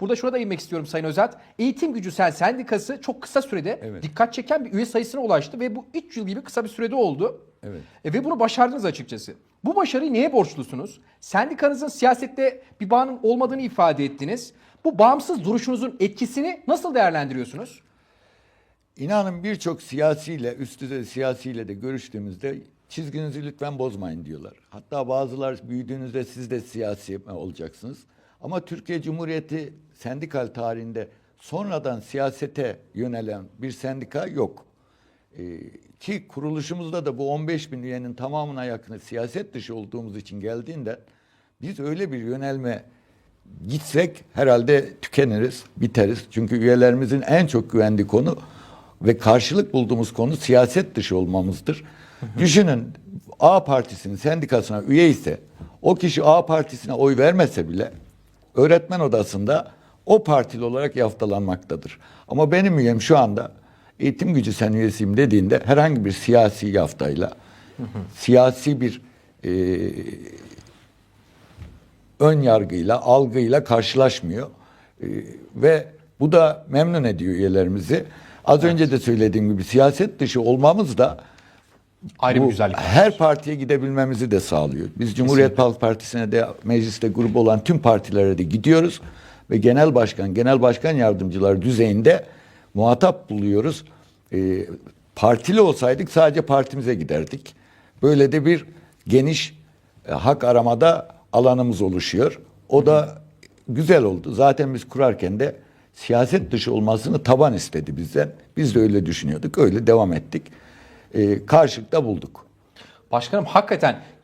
Burada şuna da inmek istiyorum Sayın Özat. Eğitim Gücüsel Sendikası çok kısa sürede Evet. dikkat çeken bir üye sayısına ulaştı ve bu 3 yıl gibi kısa bir sürede oldu. Evet. E, ve bunu başardınız açıkçası. Bu başarıyı neye borçlusunuz? Sendikanızın siyasette bir bağının olmadığını ifade ettiniz. Bu bağımsız duruşunuzun etkisini nasıl değerlendiriyorsunuz? İnanın birçok siyasiyle, üst düzey siyasiyle de görüştüğümüzde çizginizi lütfen bozmayın diyorlar. Hatta bazılar büyüdüğünüzde siz de siyasi olacaksınız. Ama Türkiye Cumhuriyeti sendikal tarihinde sonradan siyasete yönelen bir sendika yok. Ee, ki kuruluşumuzda da bu 15 bin üyenin tamamına yakını siyaset dışı olduğumuz için geldiğinde biz öyle bir yönelme gitsek herhalde tükeniriz, biteriz. Çünkü üyelerimizin en çok güvendiği konu ve karşılık bulduğumuz konu siyaset dışı olmamızdır. Düşünün A partisinin sendikasına üye ise o kişi A partisine oy vermese bile öğretmen odasında o partili olarak yaftalanmaktadır. Ama benim üyem şu anda eğitim gücü sen üyesiyim dediğinde herhangi bir siyasi yaftayla, siyasi bir e, ön yargıyla, algıyla karşılaşmıyor. Ee, ve bu da memnun ediyor üyelerimizi. Az önce de söylediğim gibi siyaset dışı olmamız da Ayrı bu bir güzellik. her partiye gidebilmemizi de sağlıyor. Biz Cumhuriyet Halk Partisi'ne de mecliste grubu olan tüm partilere de gidiyoruz ve genel başkan, genel başkan yardımcıları düzeyinde muhatap buluyoruz. Ee, partili olsaydık sadece partimize giderdik. Böyle de bir geniş e, hak aramada alanımız oluşuyor. O da güzel oldu. Zaten biz kurarken de siyaset dışı olmasını taban istedi bizden. Biz de öyle düşünüyorduk. Öyle devam ettik. Ee, karşılıkta bulduk. Başkanım hakikaten